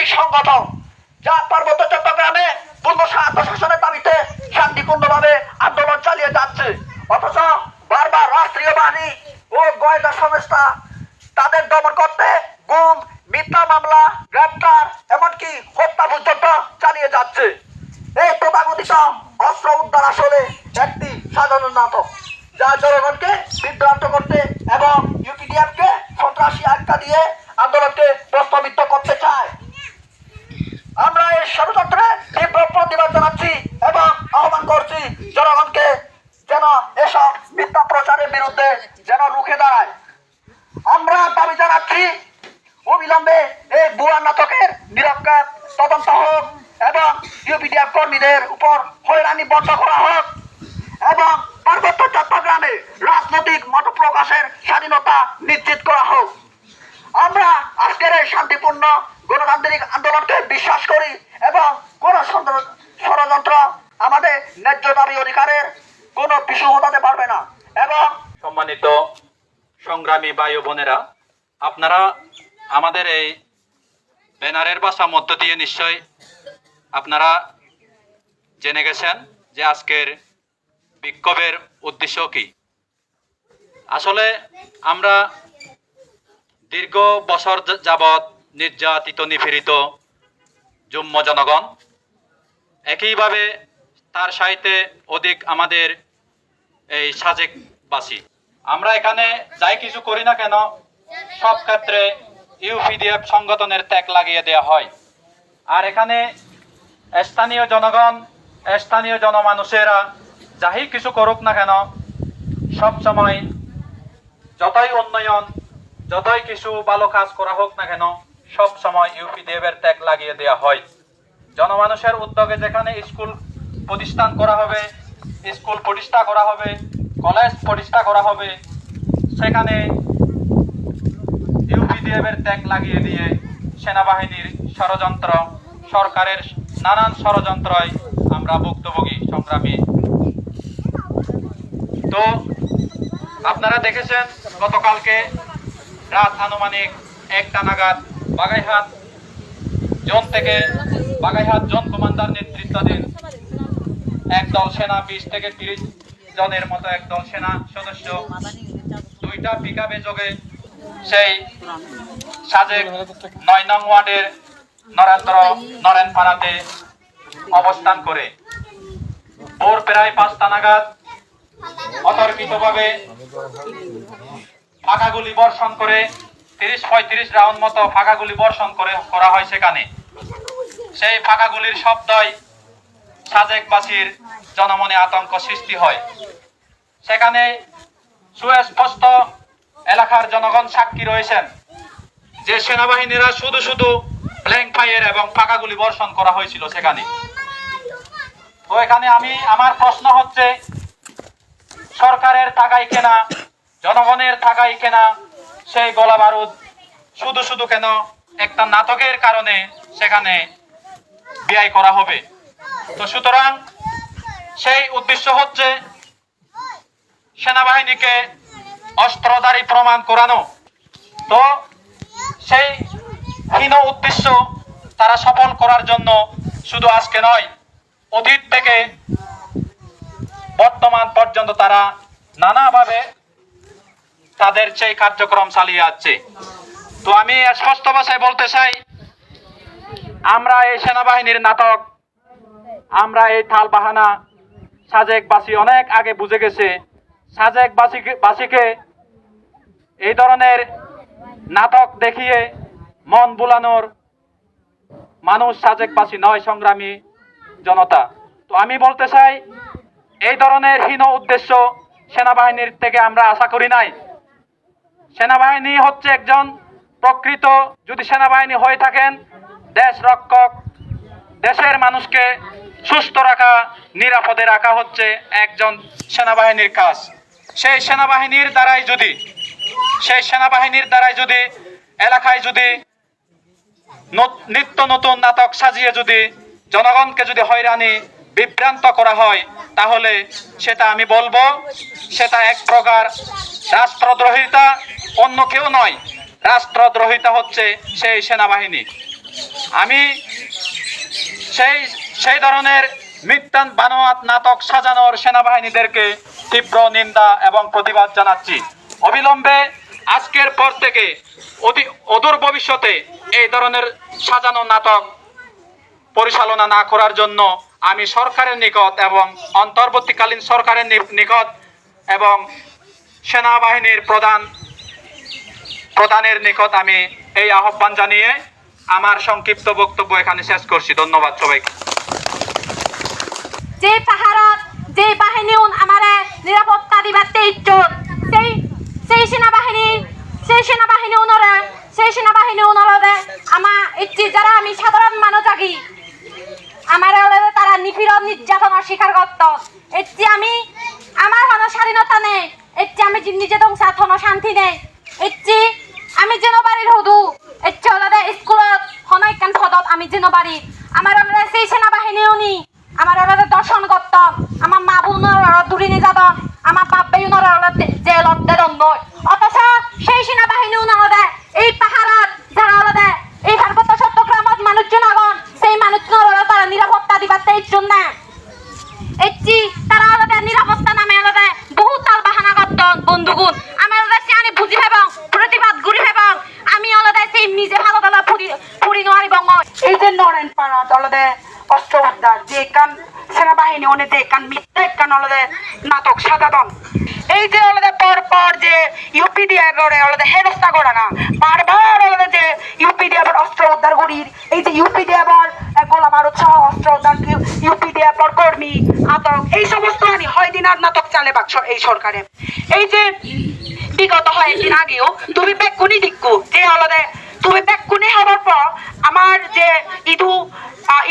রাজনৈতিক সংগঠন যা পার্বত্য চট্টগ্রামে পূর্ণ আত্মশাসনের দাবিতে শান্তিপূর্ণভাবে আন্দোলন চালিয়ে যাচ্ছে। অথচ বারবার রাষ্ট্রীয় বাহিনী ও গোয়েন্দা সংস্থা তাদের দমন করতে গুম, মিথ্যা মামলা, গ্রেপ্তার, এমনকি হত্যা পর্যন্ত চালিয়ে যাচ্ছে। এই তথাকথিত অস্ত্র উদ্ধার আসলে একটি সাধারণ নাটক, যা জনগণকে বিভ্রান্ত করতে এবং ইউপিডিএফকে সন্ত্রাসী আখ্যা দিয়ে আন্দোলনকে প্রস্তাবিত করতে চায়। আমরা এই ষড়যন্ত্রে তীব্র প্রতিবাদ জানাচ্ছি এবং আহ্বান করছি জনগণকে যেন এসব মিথ্যা প্রচারের বিরুদ্ধে যেন রুখে দাঁড়ায়। আমরা দাবি জানাচ্ছি, অবিলম্বে এই ভুয়া নাটকের নিরক্ষার তদন্ত হোক এবং ইউপিডিএফ কর্মীদের উপর হয়রানি বন্ধ করা হোক এবং পার্বত্য চট্টগ্রামে রাজনৈতিক মত প্রকাশের স্বাধীনতা নিশ্চিত করা হোক। আমরা আজকের এই শান্তিপূর্ণ গণতান্ত্রিক আন্দোলনকে বিশ্বাস করি এবং কোন ষড়যন্ত্র আমাদের ন্যায্য দাবি অধিকারের কোনো পিছু হটাতে পারবে না। এবং সম্মানিত সংগ্রামী ভাই বোনেরা, আপনারা আমাদের এই ব্যানারের ভাষা মধ্য দিয়ে নিশ্চয় আপনারা জেনে গেছেন যে আজকের বিক্ষোভের উদ্দেশ্য কি। আসলে আমরা দীর্ঘ বছর যা- যাবৎ নির্যাতিত, নিপীড়িত জুম্ম জনগণ। একইভাবে তার সাহিত্যে অধিক আমাদের এই সাজেকবাসী। আমরা এখানে যাই কিছু করি না কেন, সব ক্ষেত্রে ইউপিডিএফ সংগঠনের ত্যাগ লাগিয়ে দেওয়া হয়। আর এখানে স্থানীয় জনগণ, স্থানীয় জনমানুষেরা যাই কিছু করুক না কেন, সব সময় যতই উন্নয়ন, যতই কিছু ভালো কাজ করা হোক না কেন সব সময় ইউপিডিএফ এর ত্যাগ লাগিয়ে দেওয়া হয়। জনমানুষের উদ্যোগে যেখানে স্কুল প্রতিষ্ঠান করা হবে, স্কুল প্রতিষ্ঠা করা হবে, কলেজ প্রতিষ্ঠা করা হবে, সেখানে ইউপিডিএফ এর ত্যাগ লাগিয়ে দিয়ে সেনাবাহিনীর ষড়যন্ত্র, সরকারের নানান ষড়যন্ত্রয় আমরা ভুক্তভোগী সংগ্রামী। তো, আপনারা দেখেছেন, গতকালকে রাত আনুমানিক একটা নাগাদ বাগাইহাট জোন থেকে বাগাইহাট জোন কমান্ডার নেতৃত্বাধীন একদল সেনা, বিশ থেকে তিরিশ জনের মতো একদল সেনা সদস্য। দুইটা পিকাপে যোগে সেই সাজেক নয় নং ওয়ার্ডের নরেন্দ্র নরেন পাড়াতে অবস্থান করে। ভোর প্রায় পাঁচটা নাগাদ অতর্কিতভাবে গুলি বর্ষণ করে তিরিশ পঁয়ত্রিশ রাউন্ড মতো ফাঁকা গুলি বর্ষণ করে করা হয় সেখানে। সেই ফাঁকা গুলির শব্দই সাজেকবাসীর জনমনে আতঙ্ক সৃষ্টি হয়। সেখানে সুস্পষ্ট এলাকার জনগণ সাক্ষী রয়েছেন। যে সেনাবাহিনীরা শুধু শুধু ব্ল্যাঙ্ক ফায়ার এবং ফাঁকা গুলি বর্ষণ করা হয়েছিল সেখানে। তো এখানে আমি, আমার প্রশ্ন হচ্ছে, সরকারের টাকায় কেনা, জনগণের টাকায় কেনা সেই গোলা বারুদ, শুধু শুধু কেন একটা নাটকের কারণে সেখানে ব্যয় করা হবে। তো সুতরাং সেই উদ্দেশ্য হচ্ছে সেনাবাহিনীকে অস্ত্রধারী প্রমাণ করানো। তো সেই হীন উদ্দেশ্য তারা সফল করার জন্য শুধু আজকে নয়, অতীত থেকে বর্তমান পর্যন্ত তারা নানাভাবে তাদের সেই কার্যক্রম চালিয়ে যাচ্ছে। তো আমি স্পষ্ট ভাষায় বলতে চাই, আমরা এই সেনাবাহিনীর নাটক, আমরা এই থাল বাহানা সাজেকবাসী অনেক আগে বুঝে গেছে। সাজেকবাসীকে বাসীকে এই ধরনের নাটক দেখিয়ে মন বুলানোর মানুষ সাজেকবাসী নয় সংগ্রামী জনতা। তো আমি বলতে চাই, এই ধরনের হীন উদ্দেশ্য সেনাবাহিনীর থেকে আমরা আশা করি নাই। সেনাবাহিনী হচ্ছে একজন প্রকৃত, যদি সেনাবাহিনী হয়ে থাকেন, দেশ রক্ষক, দেশের মানুষকে সুস্থ রাখা, নিরাপদে রাখা হচ্ছে একজন সেনাবাহিনীর কাজ। সেই সেনাবাহিনীর দ্বারাই যদি, সেই সেনাবাহিনীর দ্বারাই যদি, এলাকায় যদি নত- নিত্য নতুন নাটক সাজিয়ে যদি জনগণকে যদি হয়রানি, বিভ্রান্ত করা হয় তাহলে সেটা আমি বলব, সেটা এক প্রকার রাষ্ট্রদ্রোহিতা, অন্য কেউ নয়। রাষ্ট্রদ্রোহিতা হচ্ছে সেই সেনাবাহিনী। আমি সেই সেই ধরনের মিথ্যান বানোয়াত নাটক সাজানোর সেনাবাহিনীদেরকে তীব্র নিন্দা এবং প্রতিবাদ জানাচ্ছি। অবিলম্বে আজকের পর থেকে অতি অদূর ভবিষ্যতে এই ধরনের সাজানো নাটক পরিচালনা না করার জন্য আমি সরকারের নিকট এবং অন্তর্বর্তীকালীন সরকারের নিকট এবং সেনাবাহিনীর প্রধান, প্রধানের নিকট আমি এই আহ্বান জানিয়ে আমার সংক্ষিপ্ত বক্তব্য এখানে শেষ করছি। ধন্যবাদ সবাইকে যে বাহিনী আমাৰে নিৰাপত্তা দিবাতে ইচ্ছুক সেই সেই সেনাবাহিনী সেই সেনাবাহিনী উনরে সেই সেনাবাহিনী উনরে আমার ইচ্ছি যারা আমি সাধারণ মানুষ থাকি আমার হলে তারা নিপীড়ন নির্যাতনের শিকার করত এটি আমি আমার কোনো স্বাধীনতা নেই এটি আমি যে নিজে ধ্বংসা কোনো শান্তি নেই এটি আমি যেন বাড়ির হদু এটি হলে স্কুলত হনৈকান পদত আমি যেন বাড়ি আমার হলে সেই সেনাবাহিনী উনি আমার হলে দর্শন করত আমার মা বোনের দূরে নিয়ে যাব আমার বাপ বেউনের জেলত দেদন নয় অথচ সেই সেনাবাহিনী উনারে এই পাহাড়ত যারা হলে এই পার্বত্য চট্টগ্রামত মানুষজন আগন সেই মানুষজনের তারা নিরাপত্তা দিবার ইচ্ছুক না এটি তারা আলাদা নিরাপত্তা নামে আলাদা বহু তাল বাহানা করত বন্ধুগুণ আমি আলাদা সিয়ানি বুঝি এবং প্রতিবাদ গুলি এবং আমি আলাদা সেই নিজে ভালো তালা ফুরি ফুরি নোয়ারি বঙ্গ এই যে নরেন পাড়া দলদে অস্ত্র উদ্ধার যে কান সেনাবাহিনী অনে যে কান মিথ্যা কান নাটক সাজাদন এই যে অলদে পর পর যে ইউপি দিয়ে এবারে অলদে হেনস্থা করে না, বারবার অলদে যে ইউপি দিয়ে এবার অস্ত্র উদ্ধার করির এই যে ইউপি দিয়ে এবার গোলা বারুদ সহ অস্ত্র উদ্ধার ইউপি দিয়ে কর্মী আতক এই সমস্ত আনি হয় দিন আর নাটক চালে বাক্স এই সরকারে। এই যে বিগত কয়েকদিন আগেও তুমি বেকুনি দিক্কু যে অলদে তুমি বেকুনি হওয়ার পর আমার যে ইদু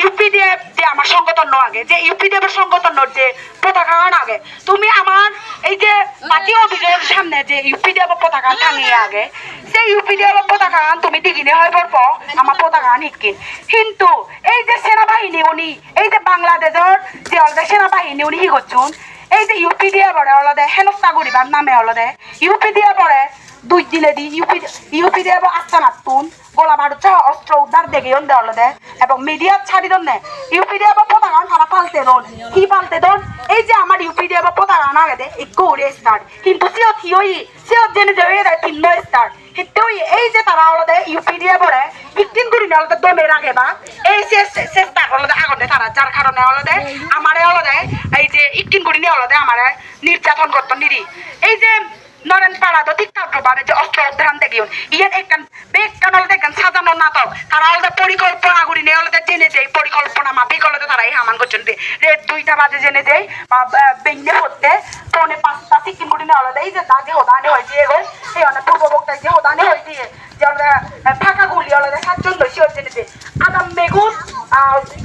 ইউপিডিএফ যে আমার সংগঠন আগে, যে ইউপিডিএফ এর সংগঠন যে পতাকা আগে, তুমি আমার এই যে পার্টি অফিসের সামনে যে ইউপিডিএফ পতাকা টাঙিয়ে আগে, সেই ইউপিডিএফ পতাকা তুমি দিগিনে হয় পর আমার পতাকা আন ইটকিন। কিন্তু এই যে সেনাবাহিনী উনি, এই যে বাংলাদেশের যে অলদে সেনাবাহিনী উনি কি করছুন? এই যে ইউপি দিয়ে পরে অলদে হেনস্থা করিবার নামে অলদে ইউপি দিয়ে পরে দুই দিলে দি, ইউপি ইউপি দিয়ে আস্থা নাতুন গোলা বারুদ অস্ত্র উদ্ধার দেখে দে অলদে। এবং মিডিয়া ছাড়ি দনে ইউপি দিয়ে পতাকা তারা পালতে দন। কি পালতে দন? এই যে আমার ইউপি দিয়ে পতাকা না গেদে একটু উড়ে স্টার্ট কিন্তু সিও থিওই, সিও জেনে যাবে এরা তিন স্টার্ট হিতেই এই যে তারা অলদে ইউপি দিয়ে পরে একদিন করে অলদে দমে রাখে বা। এই চেষ্টা অলদে আগতে তারা, যার কারণে অলদে আমারে অলদে এই যে একদিন করে নিয়ে অলদে আমারে নির্যাতন করতো নিরি এই যে নরেন পাড়া তো ঠিক ভাবে যে অস্ত্র উদ্ধারণ দেখিও ইয়ান একখান বেকান অলদে একখান সাজানো নাটক। তারা অলদে পরিকল্পনা করি নিয়ে অলদে জেনে যাই পরিকল্পনা মাফিক অলদে তারা এই হামান করছেন রেত দুইটা বাজে জেনে যাই বা বেঙ্গে হতে পৌনে পাঁচটা সিকিম করে নিয়ে অলদে এই যে দাদি হোদানি হয়েছে এগোয় এই অনেক পূর্ববক্তায় যে হোদানি হয়েছে যে অলদে ফাঁকা গুলি অলদে সাতজন দোষী হয়েছে নিতে আদাম মেগুন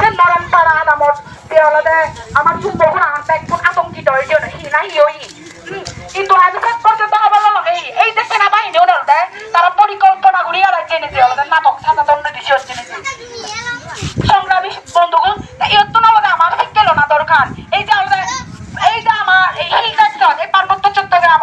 যে নরেন পাড়া আদামত যে অলদে আমার চুম্ব ঘোরা একটু আতঙ্কিত হয়েছে না হি ওই কিন্তু আমি শেষ পর্যন্ত আবার এই এই যে সেনাবাহিনী ওদের তারা পরিকল্পনা করি আর জেনে দিয়ে ওদের নাটক সাজা দণ্ড দিছে জেনে সংগ্রামী বন্ধুগণ এত না আমাদের আমার ঠিক গেল না দরকার এই যে আমাদের এই যে আমার এই হিল সেকশন এই পার্বত্য চট্টগ্রাম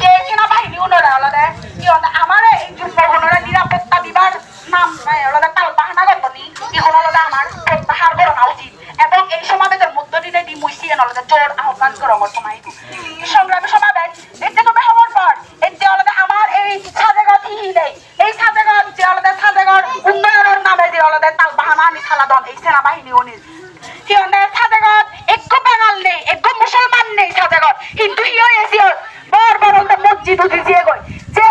যে সেনাবাহিনী ওনারা আলাদা কি আমার এই যুদ্ধ ওনারা নিরাপত্তা দিবার নাম আলাদা তাল বাহানা করবনি এখন আলাদা আমার প্রত্যাহার করা উচিত এবং এই সমাবেশের মধ্য দিয়ে দি মুইসিয়ে আলাদা জোর আহ্বান করো আমার সময় সংগ্রামী সমাবেশ এতে তুমি হওয়ার পর এতে আলাদা আমার এই সাজেগত হি নেই এই সাজেগত যে আলাদা সাজেগত উন্নয়নের নামে যে আলাদা তাল আনি খেলাদন এই সেনাবাহিনী উনির কি অনেক সাজেগত একটু বাঙাল নেই একটু মুসলমান নেই সাজেগত কিন্তু হিও এসিও বড় বড় মসজিদ উঠি দিয়ে গই যে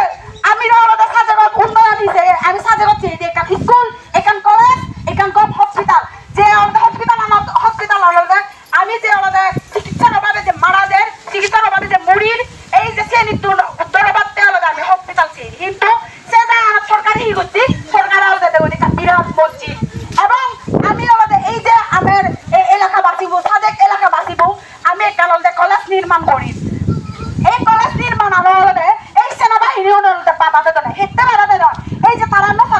আমি আলাদা সাজেগত উন্নয়ন দিছে আমি সাজেগত চেয়ে দিই এখান স্কুল এখান কলেজ এখান কম হসপিটাল যে আলাদা হসপিটাল আমার হসপিটাল আলাদা আমি যে আলাদা চিকিৎসার অভাবে যে মারা যায় চিকিৎসার অভাবে যে মুড়ির এই যে শ্রেণির উত্তর অভাবতে আলাদা আমি হসপিটাল চেয়ে কিন্তু সে যা সরকারি ই করছি সরকার আলাদা দেবো বিরাট মসজিদ এবং আমি আলাদা এই যে আমি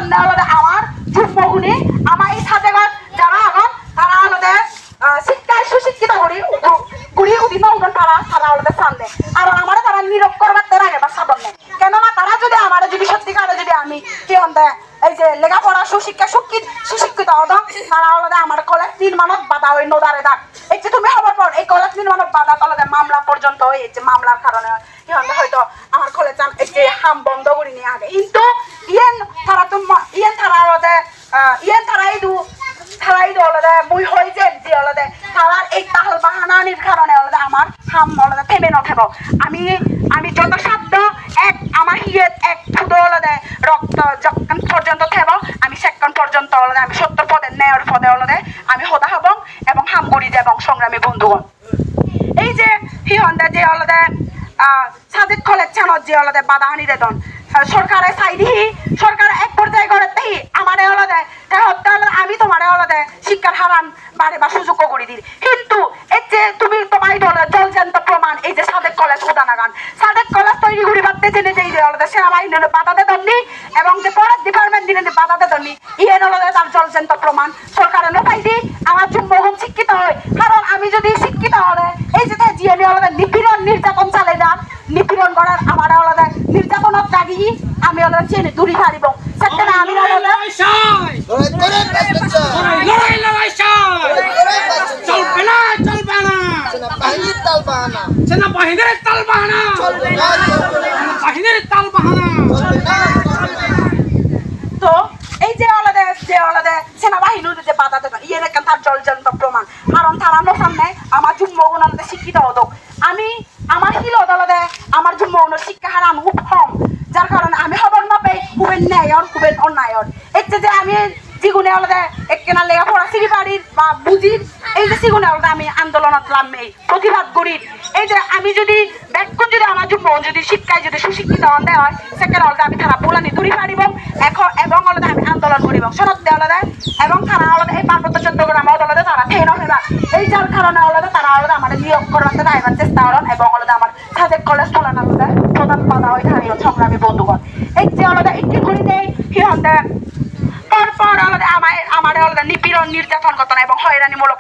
জন্য আলাদা আমার যুগ্মগুণী আমার এই সাথে যারা এখন তারা আলাদা শিক্ষায় সুশিক্ষিত করি গুড়ি উদিন উদন তারা তারা আলাদা সামনে আর আমার তারা নিরোগ করবার তার আগে বা সাধন নেই কেননা তারা যদি আমার যদি সত্যিকারে যদি আমি কি হন্তে এই যে লেখাপড়া সুশিক্ষা শিক্ষিত সুশিক্ষিত হতো তারা আলাদা আমার কলেজ নির্মাণত বাধা ওই নদারে দাগ এই যে তুমি হবার পর এই কলেজ আলাদা মামলা পর্যন্ত হয়ে যাচ্ছে মামলার কারণে। হয়তো আমার কলেজ যে হাম বন্ধ করি নিয়ে আগে। কিন্তু ইয়েন তারা তো ইয়েন তারা আলাদা ইয়েন তারাই দু তারাই আলাদা মুই হয়ে যে যে আলাদা তারার এই তাহাল বাহানানির কারণে আলাদা আমার হাম আলাদা থেমে আমি আমি যত সাধ্য এক আমার হিয়ে এক ফুটো আলাদা রক্ত যখন পর্যন্ত থেব আমি সেক্ষণ পর্যন্ত আলাদা আমি সত্তর পদে ন্যায়ের পদে আলাদা আমি হতা হব এবং হামগুড়ি এবং সংগ্রামী বন্ধুগণ এই যে হিহন্দে যে আলাদা সাদেক কলেজ যে আলাদা বাদাহানি দেদন সরকারে চাইদি সরকার এক পর্যায়ে করে তাই আমারে আলাদা তাহলে আমি তোমারে আলাদা শিক্ষার হারান বাড়ে বা সুযোগ করে দিই কিন্তু এই যে তুমি তোমার জলজান্ত প্রমাণ এই যে সাদেক কলেজ উদানাগান সাদেক কলেজ তৈরি করি বাদতে জেনে যে এই যে আলাদা সেনাবাহিনীর বাধাতে দন্নি, এবং যে পরের ডিপার্টমেন্ট দিনে বাধাতে দন্নি ইয়ে আলাদা তার জলজান্ত প্রমাণ সরকারে নপাই দি আমার জন্মগ্রহণ শিক্ষিত হয়। কারণ আমি যদি শিক্ষিত হলে, এই যে জিএনএ আলাদা নিপীড়ন নির্যাতন চালে যান নিপীড়ন করার আমার আলাদা নির্যাতনত লাগি আমি আলাদা চেনে দূরি হারিব সেখানে আমি আলাদা। চলবে না চলবে না। তাল বাহানা। সেনা বাহিনীর তাল বাহানা। বাহিনীর তাল বাহানা। তো এই যে আলাদা যে আলাদা সেনাবাহিনীর যে বাধা দেবে ইয়ে রেখে তার জলজন্ত প্রমাণ। কারণ তারানোর সামনে আমার জুম্মগুণ আলাদা শিক্ষিত হতো আমি আমার হিল আলাদা আমার জুম্মগুণের শিক্ষা হারান খুব কম যার কারণে আমি খবর না পাই খুবেন ন্যায়র খুবেন অন্যায়র এতে যে আমি যেগুনে আলাদা একখানা লেখাপড়া সিঁড়ি বাড়ির বা বুঝির এই যে সেগুনে আলাদা আমি আন্দোলনত নামে, প্রতিবাদ করি। এই যে আমি যদি ব্যাকুণ যদি আমার জন্য যদি শিক্ষায় যদি সুশিক্ষিত হন দেয় হয় সেখানে আলাদা আমি তারা বুলানি দূরি পারিব এখন এবং আলাদা আমি আন্দোলন করিব। সনদ দেওয়া আলাদা এবং তারা আলাদা এই পার্বত্য চট্টগ্রাম আলাদা তারা থেন হেবা এই যার কারণে আলাদা তারা আলাদা আমার নিয়োগ করবার আইবার চেষ্টা করেন, এবং আলাদা আমার সাদেক কলেজ তোলান আলাদা প্রধান বাধা হয় সংগ্রামী বন্ধুগণ। এই যে আলাদা একটি করি দেয় হন্তে পরপর আলাদা আমার আলাদা নিপীড়ন, নির্যাতন এবং হয়রানিমূলক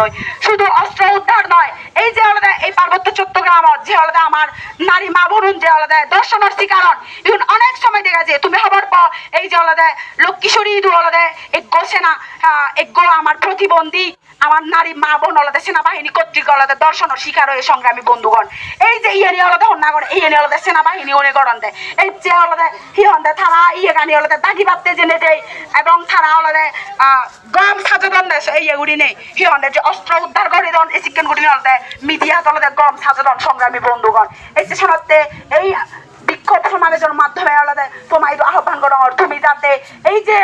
নয়। শুধু অস্ত্র উদ্ধার নয়, এই যে আলাদা এই পার্বত্য চট্টগ্রাম, যে আলাদা আমার নারী মা বোন যে আলাদা দর্শনার্থী শিকারণ এখন অনেক সময় দেখা যায়, তুমি হবার পর এই যে আলাদা লক্ষ্মীশ্বরী দু আলাদা এজ্ঞ সেনা গো আমার প্রতিবন্ধী আমার নারী মা বোন আলাদা সেনাবাহিনী কর্তৃক আলাদা দর্শন শিকার হয়ে সংগ্রামী বন্ধুগণ। এই যে ইয়ে আলাদা হন্যাগর এই আলাদা সেনাবাহিনী অনেক গরম দেয়। এই যে আলাদা হিয়ন্দে থানা ইয়ে গানি আলাদা দাগি বাপতে জেনে দেয় এবং থানা আলাদা গম সাজাদন দেয় এই এগুলি নেই। হিয়ন্দে যে অস্ত্র উদ্ধার করে দেন এই চিকেন গুড়ি আলাদা মিডিয়া আলাদা গম সাজাদন সংগ্রামী বন্ধুগণ। এই যে শোনাতে, এই বিক্ষোভ সমাবেশের মাধ্যমে আলাদা তোমায় আহ্বান করো তুমি যাতে এই যে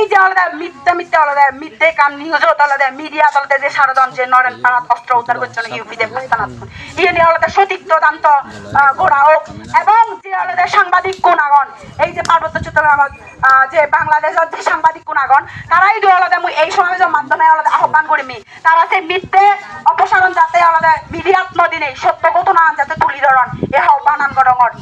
এই যে আলাদা মিথ্যা মিথ্যা আলাদা, মিথ্যে কাম নিউজ আলাদা, মিডিয়া আলাদা যে সারদন নরেন পাড়াত অস্ত্র উদ্ধার করছেন ইউপিতে ইয়ে নিয়ে আলাদা সঠিক তদন্ত গোড়া হোক এবং যে আলাদা সাংবাদিক কোনাগণ এই যে পার্বত্য চট্টগ্রাম যে বাংলাদেশের যে সাংবাদিক কোনাগণ তারাই দু আলাদা এই সমাবেশের মাধ্যমে আলাদা আহ্বান করি মি তারা সেই মিথ্যে অপসারণ যাতে আলাদা মিডিয়াত নদিনে সত্য ঘটনা যাতে তুলি ধরন, এ আহ্বান আনগরঙর